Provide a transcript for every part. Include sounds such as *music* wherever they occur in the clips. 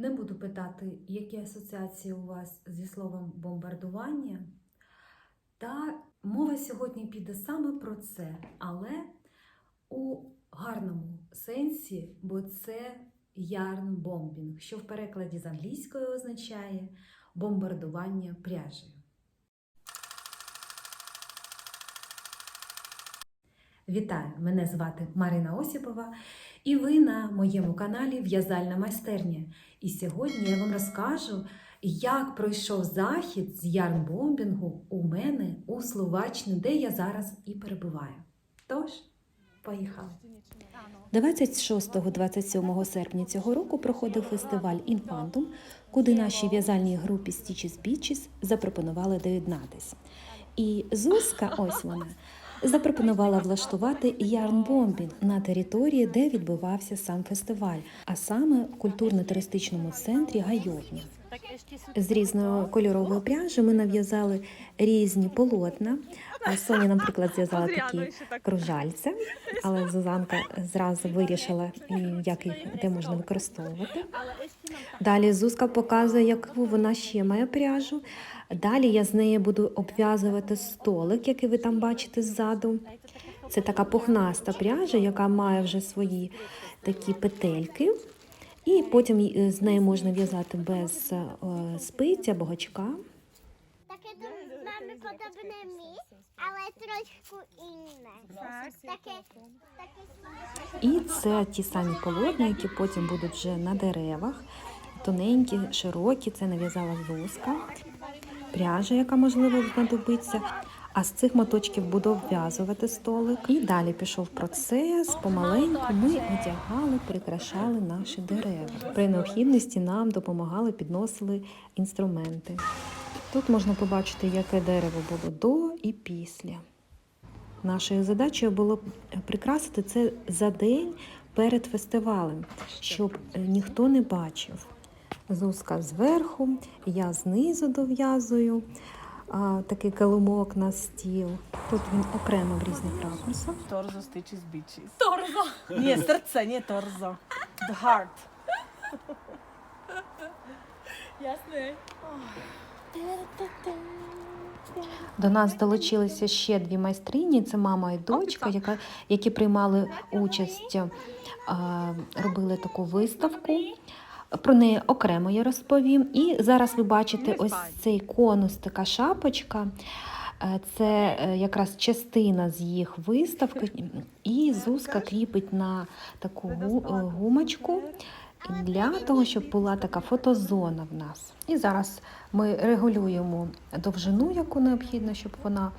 Не буду питати, які асоціації у вас зі словом бомбардування. Та мова сьогодні піде саме про це, але у гарному сенсі, бо це ярнбомбінг, що в перекладі з англійської означає бомбардування пряжею. Вітаю! Мене звати Марина Осіпова, і ви на моєму каналі В'язальна майстерня. І сьогодні я вам розкажу, як пройшов захід з ярнбомбінгу у мене у Словаччині, де я зараз і перебуваю. Тож, поїхали! 26-27 серпня цього року проходив фестиваль Інфантум, куди нашій в'язальній групі Stitches Beaches запропонували доєднатися. І Зузка, ось вона, запропонувала влаштувати ярнбомбінг на території, де відбувався сам фестиваль, а саме в культурно-туристичному центрі Гайовня. З різної кольорової пряжі ми нав'язали різні полотна. А Соня, наприклад, зв'язала такі кружальця, але Зузанка зразу вирішила, як їх де можна використовувати. Далі Зузка показує, яку вона ще має пряжу. Далі я з нею буду обв'язувати столик, який ви там бачите ззаду. Це така пухнаста пряжа, яка має вже свої такі петельки. І потім е, з нею можна в'язати без е, спиць або гачка. Таке до мами подобне мі, але трошки інне. Таке, таке І це ті самі полотна, які потім будуть вже на деревах. Тоненькі, широкі, це нав'язала зузка, пряжа, яка можливо знадобиться. А з цих моточків буду обв'язувати столик. І далі пішов процес. Помаленьку ми одягали, прикрашали наші дерева. При необхідності нам допомагали, підносили інструменти. Тут можна побачити, яке дерево було до і після. Нашою задачею було прикрасити це за день перед фестивалем, щоб е, ніхто не бачив. Зузка зверху, я знизу дов'язую а, такий килимок на стіл. Тут він окремо в різних ракурсах. Торзо stitches bitches. Торзо! Ні, серце, не торзо. The heart. Ясне. До нас долучилися ще дві майстрині: це мама і дочка, яка, які приймали участь, робили таку виставку. Про неї окремо я розповім. І зараз ви бачите ось цей конус, така шапочка. Е, Це е, якраз частина з їх виставки. І Зузка кріпить на таку гумочку для того, щоб була така фотозона в нас. І зараз ми регулюємо довжину, яку необхідно, щоб вона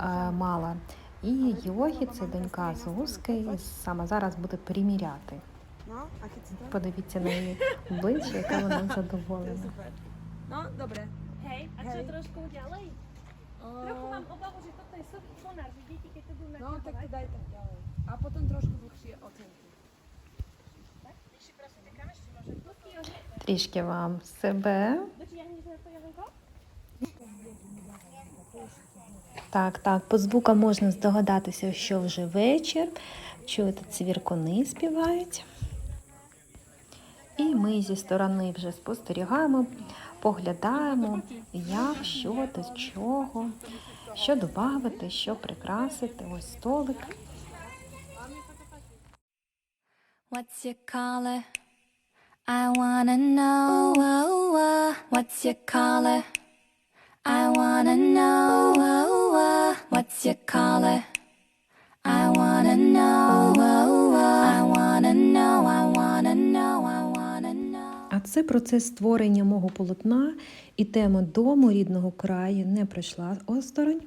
е, мала. І Йогі, це донька Зузки, і саме зараз буде приміряти. Подивіться на її обличчя, яка вона задоволена. Že toto je so- sonár, že deti, keď to budú No, tak to naťahovať. daj tak ďalej. A potom trošku dlhšie ocenky. Ešte prosím, nechám ešte môže tuky, že... Трішки вам себе. Так, так, по звукам можна здогадатися, що вже вечір. Чуєте, цвіркуни співають. І ми зі сторони вже спостерігаємо, поглядаємо, як, що, до чого, що додати, що прикрасити. Ось столик. What's your color? I wanna know. oh, uh, What's your color? I wanna know. oh, uh, What's your color? I wanna know. А це процес створення мого полотна і тема дому рідного краю не пройшла осторонь.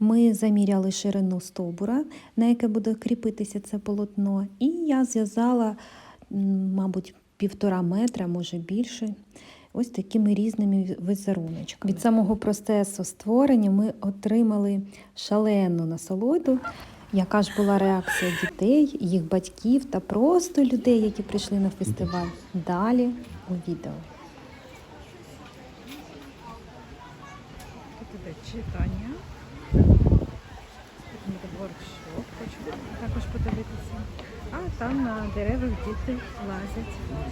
Ми заміряли ширину стовбура, на яке буде кріпитися це полотно, і я зв'язала, мабуть, півтора метра, може більше, ось такими різними візеруночками. Від самого процесу створення ми отримали шалену насолоду. Яка ж була реакція дітей, їх батьків та просто людей, які прийшли на фестиваль? Далі у відео. Тут іде читання. Воркшоп, хочу також подивитися. А там на деревах діти лазять.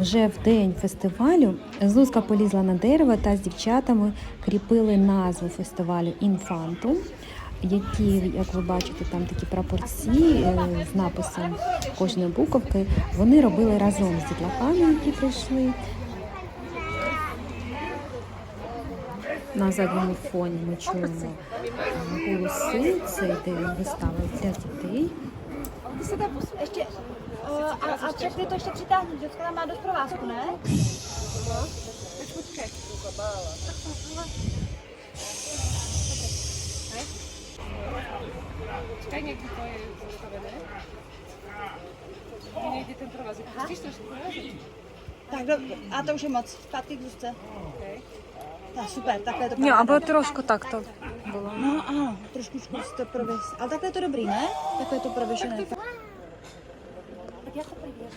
вже в день фестивалю Зузка полізла на дерево та з дівчатами кріпили назву фестивалю Інфантум, які, як ви бачите, там такі прапорці е, з написом кожної буковки. Вони робили разом з дітлахами, які прийшли. На задньому фоні ми чуємо е, голоси. Це йде вистава для дітей. Ty. Uh, a, a všechny to ještě přitáhnout, děcka má dost provázku, ne? Czekaj, jak to jest ustawione. Nie jdzie ten prowadzek. Chcesz troszkę Tak, a to už je moc. Zpátky k Zuzce. Tak, super, takhle to Jo, právě dá. alebo trošku takto bolo. No ano, trošku zkus to prověs. Ale takhle je to dobrý, ne? Takhle je to prověšené.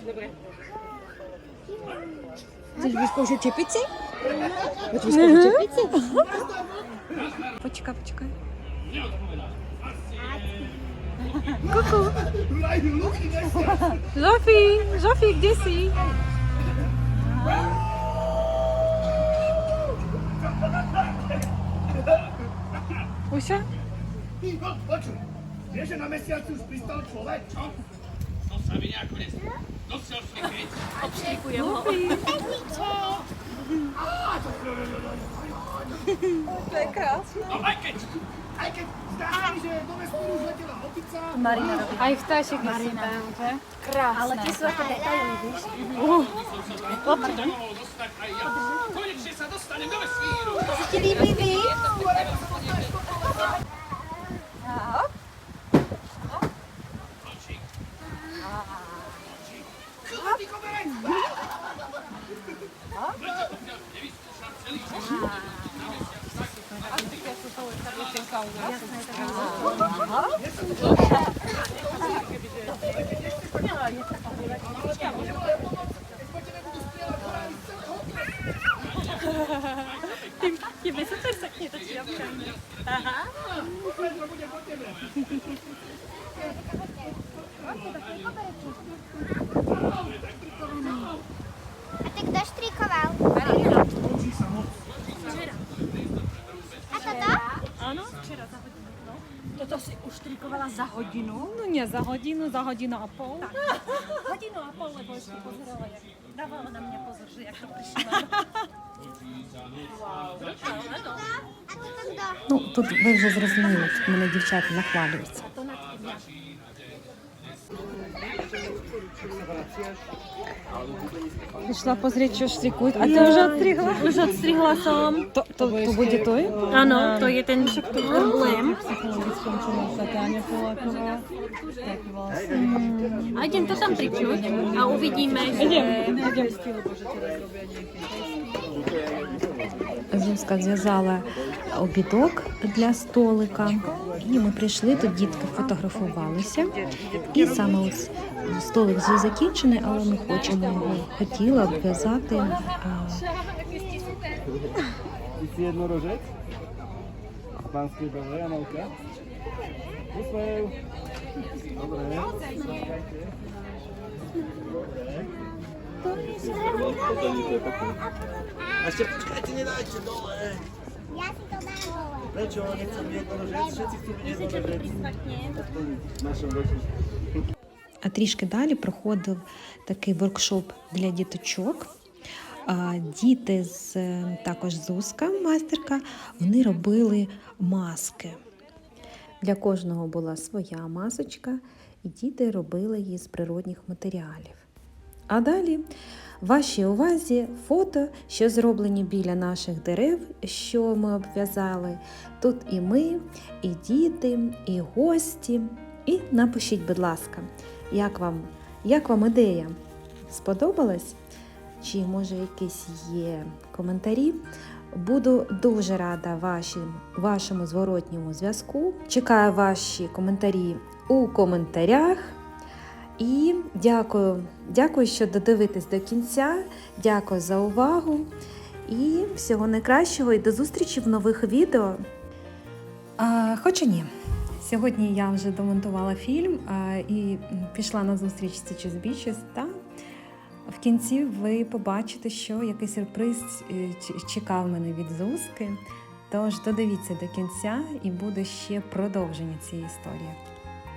Dobré. Chceš vyzkoušet čepici? Mhm. Chceš vyzkoušet čepici? Počkej, počkaj. Coucou. Zofie, Zofie, gdzie jesteś? Usia? Vieš. To krásne. Marina robi. A i ptasik Marina. będzie. Krasne. Ale ty pardon. Mi. A ty kdo štrikoval? Včera. A toto? Ano, včera za hodinu. No. Toto si uštrikovala za hodinu? No ne za hodinu, za hodinu a půl. Tak. Hodinu a půl, lebo ještě pozerala, jak dávala na mě pozor, že jak to přišlo. *laughs* Ну, тут ви вже зрозуміли, тут мене дівчата нахвалюються. Пішла позрieť, що штрикують. А ти вже відстригла? Už odstrihla som. То, то, то буде той? Ano, to je ten emblém. A jdem to tam pripnúť a uvidíme, že... Зузка зв'язала обідок для столика, і ми прийшли, тут дітки фотографувалися. І саме ось столик вже закінчений, але ми хочемо його хотіла обв'язати. а, Ty si jednorožec? Pánske dobre, Dobre. A ešte počkajte, nedajte dole. Ja si to dám dole. Prečo? Nechcem jednorožec, všetci chcú byť jednorožec. V našom roku. А трішки далі проходив такий воркшоп для діточок. Діти з також Зузка, майстерка, вони робили маски. Для кожного була своя масочка, і діти робили її з природних матеріалів. А далі вашій увазі фото, що зроблені біля наших дерев, що ми обв'язали. Тут і ми, і діти, і гості. І напишіть, будь ласка, як вам, як вам ідея? Сподобалась? Чи може якісь є коментарі? Буду дуже рада вашим, вашому зворотньому зв'язку. Чекаю ваші коментарі у коментарях. І дякую, дякую, що додивитесь до кінця. Дякую за увагу. І всього найкращого і до зустрічі в нових відео. А, хоча ні. Сьогодні я вже домонтувала фільм а, і пішла на зустріч з Beaches та В кінці ви побачите, що який сюрприз е, чекав мене від Зузки. Тож додивіться до кінця і буде ще продовження цієї історії.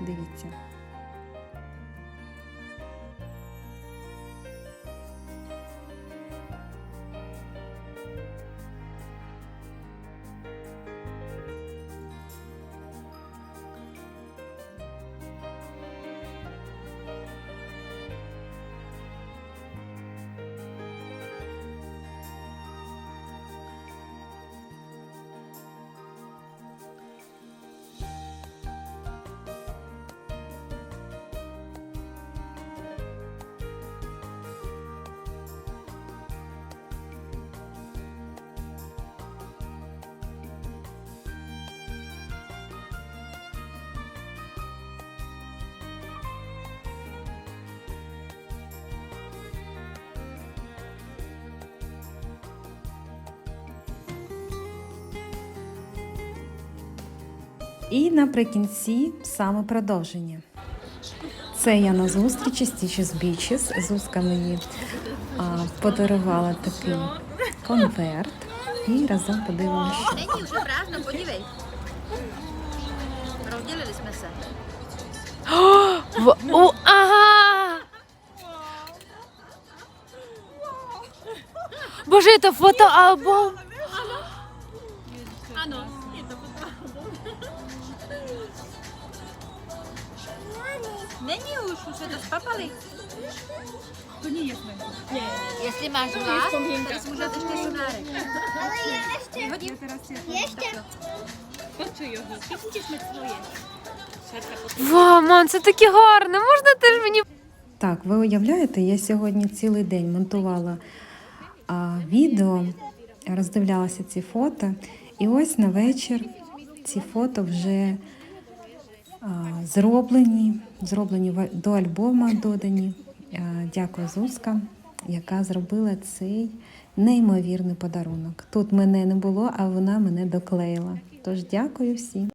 Дивіться. І наприкінці саме продовження. Це я на зустрічі з Teachers Beaches. Зузка мені а, подарувала такий конверт. І разом подивимося. Není už je prázdno, podívej. Rozdělili jsme ага! Боже, это фотоальбом! Není už, už se to spapali. To nie jest Jestli máš hlad, tak si můžete ještě sonárek. Ale je ještě. Ještě. Oczy його. Пісніть ми своє. Вау, мам, це таке гарне! Можна теж мені Так, ви уявляєте, я сьогодні цілий день монтувала а, відео, роздивлялася ці фото, і ось на вечір ці фото вже а, зроблені, зроблені до альбома додані. А, дякую Зузка, яка зробила цей неймовірний подарунок. Тут мене не було, а вона мене доклеїла. Тож дякую всім.